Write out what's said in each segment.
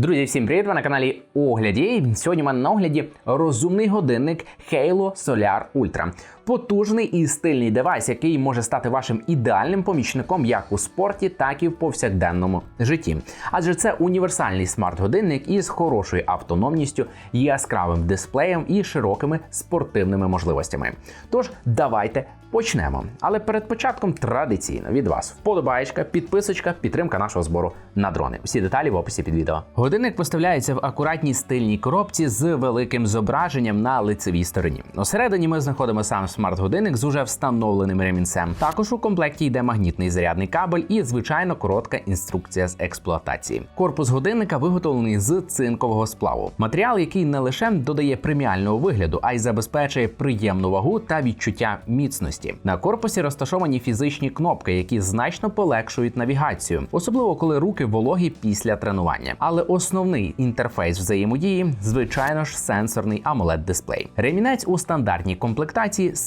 Друзі, всім привіт! Ви на каналі Огляді. Сьогодні у мене на огляді розумний годинник Halo Solar Ultra. Потужний і стильний девайс, який може стати вашим ідеальним помічником як у спорті, так і в повсякденному житті. Адже це універсальний смарт-годинник із хорошою автономністю, яскравим дисплеєм і широкими спортивними можливостями. Тож давайте почнемо. Але перед початком традиційно від вас вподобаєчка, підписочка, підтримка нашого збору на дрони. Всі деталі в описі під відео. Годинник поставляється в акуратній стильній коробці з великим зображенням на лицевій стороні. Усередині ми знаходимо сам смарт-годинник з уже встановленим ремінцем. Також у комплекті йде магнітний зарядний кабель і звичайно коротка інструкція з експлуатації. Корпус годинника виготовлений з цинкового сплаву. Матеріал, який не лише додає преміального вигляду, а й забезпечує приємну вагу та відчуття міцності. На корпусі розташовані фізичні кнопки, які значно полегшують навігацію, особливо коли руки вологі після тренування. Але основний інтерфейс взаємодії, звичайно ж, сенсорний amoled дисплей. Ремінець у стандартній комплектації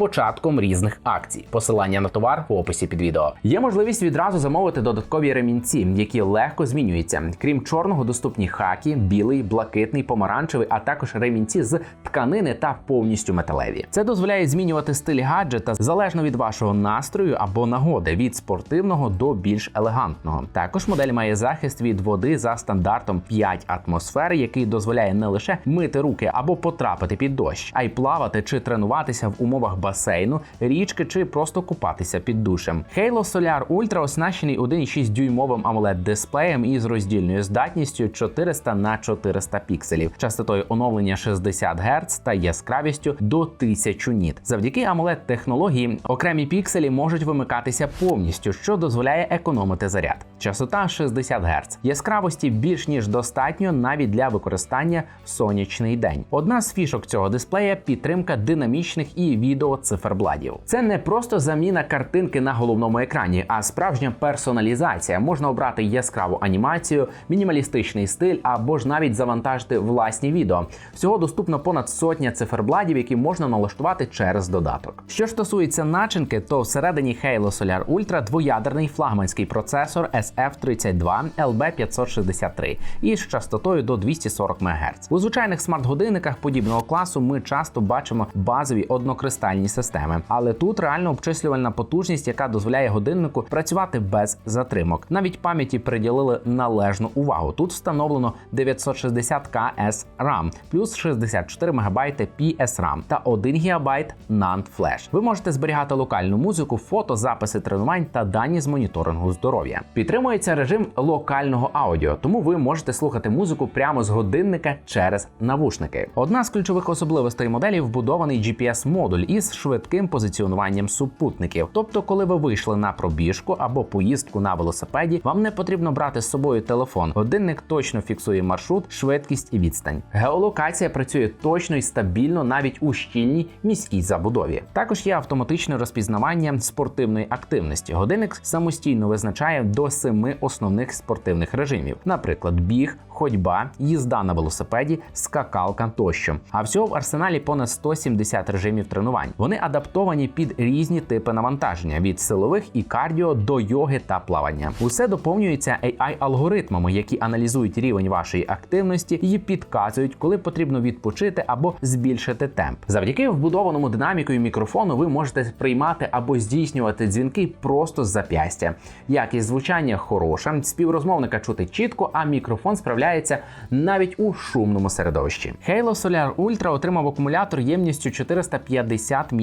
початком різних акцій. Посилання на товар в описі під відео. Є можливість відразу замовити додаткові ремінці, які легко змінюються. Крім чорного, доступні хакі, білий, блакитний, помаранчевий, а також ремінці з тканини та повністю металеві. Це дозволяє змінювати стиль гаджета залежно від вашого настрою або нагоди від спортивного до більш елегантного. Також модель має захист від води за стандартом 5 атмосфер, який дозволяє не лише мити руки або потрапити під дощ, а й плавати чи тренуватися в умовах басейну, річки чи просто купатися під душем. Halo Solar Ultra оснащений 1,6 дюймовим amoled дисплеєм із роздільною здатністю 400 на 400 пікселів, частотою оновлення 60 Гц та яскравістю до 1000 ніт. Завдяки amoled технології окремі пікселі можуть вимикатися повністю, що дозволяє економити заряд. Частота 60 Гц. Яскравості більш ніж достатньо навіть для використання в сонячний день. Одна з фішок цього дисплея підтримка динамічних і відео циферблатів. Це не просто заміна картинки на головному екрані, а справжня персоналізація. Можна обрати яскраву анімацію, мінімалістичний стиль або ж навіть завантажити власні відео. Всього доступно понад сотня циферблатів, які можна налаштувати через додаток. Що стосується начинки, то всередині Halo Solar Ultra двоядерний флагманський процесор SF32 LB563 із частотою до 240 МГц. У звичайних смарт-годинниках подібного класу ми часто бачимо базові однокристальні системи, але тут реально обчислювальна потужність, яка дозволяє годиннику працювати без затримок. Навіть пам'яті приділили належну увагу. Тут встановлено 960K SRAM плюс 64 МБ PSRAM та 1 ГБ NAND Flash. Ви можете зберігати локальну музику, фото, записи тренувань та дані з моніторингу здоров'я. Підтримується режим локального аудіо, тому ви можете слухати музику прямо з годинника через навушники. Одна з ключових особливостей моделі вбудований GPS-модуль із швидким позиціонуванням супутників. Тобто, коли ви вийшли на пробіжку або поїздку на велосипеді, вам не потрібно брати з собою телефон. Годинник точно фіксує маршрут, швидкість і відстань. Геолокація працює точно і стабільно навіть у щільній міській забудові. Також є автоматичне розпізнавання спортивної активності. Годинник самостійно визначає до семи основних спортивних режимів, наприклад, біг, ходьба, їзда на велосипеді, скакалка тощо. А всього в арсеналі понад 170 режимів тренувань. Вони адаптовані під різні типи навантаження від силових і кардіо до йоги та плавання. Усе доповнюється ai алгоритмами, які аналізують рівень вашої активності і підказують, коли потрібно відпочити або збільшити темп. Завдяки вбудованому динамікою мікрофону ви можете приймати або здійснювати дзвінки просто з зап'ястя. Якість звучання хороша, співрозмовника чути чітко, а мікрофон справляється навіть у шумному середовищі. Halo Solar Ultra отримав акумулятор ємністю 450 мАч.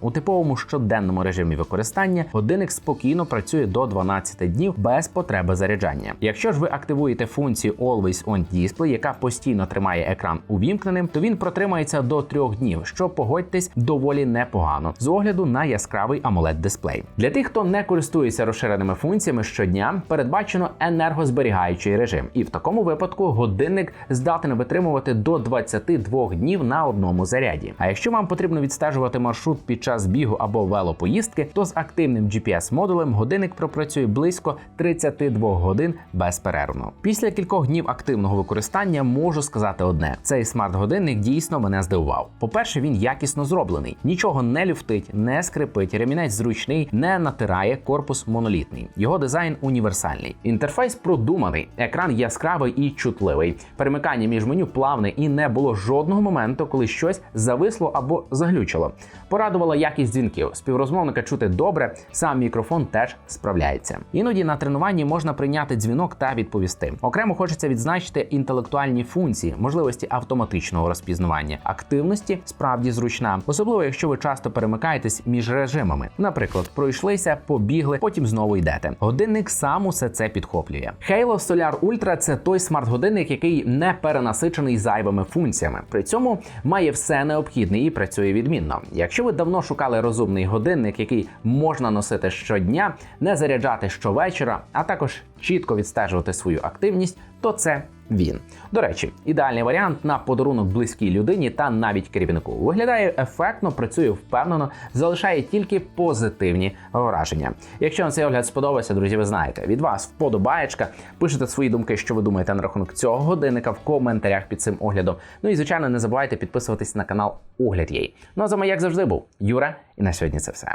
У типовому щоденному режимі використання годинник спокійно працює до 12 днів без потреби заряджання. Якщо ж ви активуєте функцію Always On Display, яка постійно тримає екран увімкненим, то він протримається до трьох днів, що погодьтесь доволі непогано з огляду на яскравий amoled дисплей. Для тих, хто не користується розширеними функціями щодня, передбачено енергозберігаючий режим, і в такому випадку годинник здатен витримувати до 22 днів на одному заряді. А якщо вам потрібно відстежувати маршрут під час бігу або велопоїздки, то з активним GPS-модулем годинник пропрацює близько 32 годин безперервно. Після кількох днів активного використання можу сказати одне: цей смарт-годинник дійсно мене здивував. По-перше, він якісно зроблений, нічого не люфтить, не скрипить, ремінець зручний, не натирає, корпус монолітний. Його дизайн універсальний. Інтерфейс продуманий, екран яскравий і чутливий. Перемикання між меню плавне і не було жодного моменту, коли щось зависло або заглючило. Порадувала якість дзвінків. Співрозмовника чути добре, сам мікрофон теж справляється. Іноді на тренуванні можна прийняти дзвінок та відповісти. Окремо хочеться відзначити інтелектуальні функції, можливості автоматичного розпізнавання, активності справді зручна, особливо якщо ви часто перемикаєтесь між режимами. Наприклад, пройшлися, побігли, потім знову йдете. Годинник сам усе це підхоплює. Halo Solar Ultra – це той смарт-годинник, який не перенасичений зайвими функціями. При цьому має все необхідне і працює відмінно. Якщо ви давно шукали розумний годинник, який можна носити щодня, не заряджати щовечора, а також чітко відстежувати свою активність, то це він. До речі, ідеальний варіант на подарунок близькій людині та навіть керівнику. Виглядає ефектно, працює впевнено, залишає тільки позитивні враження. Якщо вам цей огляд сподобався, друзі, ви знаєте, від вас вподобаєчка. Пишете свої думки, що ви думаєте на рахунок цього годинника в коментарях під цим оглядом. Ну і звичайно, не забувайте підписуватись на канал Огляд Єй. Ну а з вами, як завжди, був Юра, і на сьогодні це все.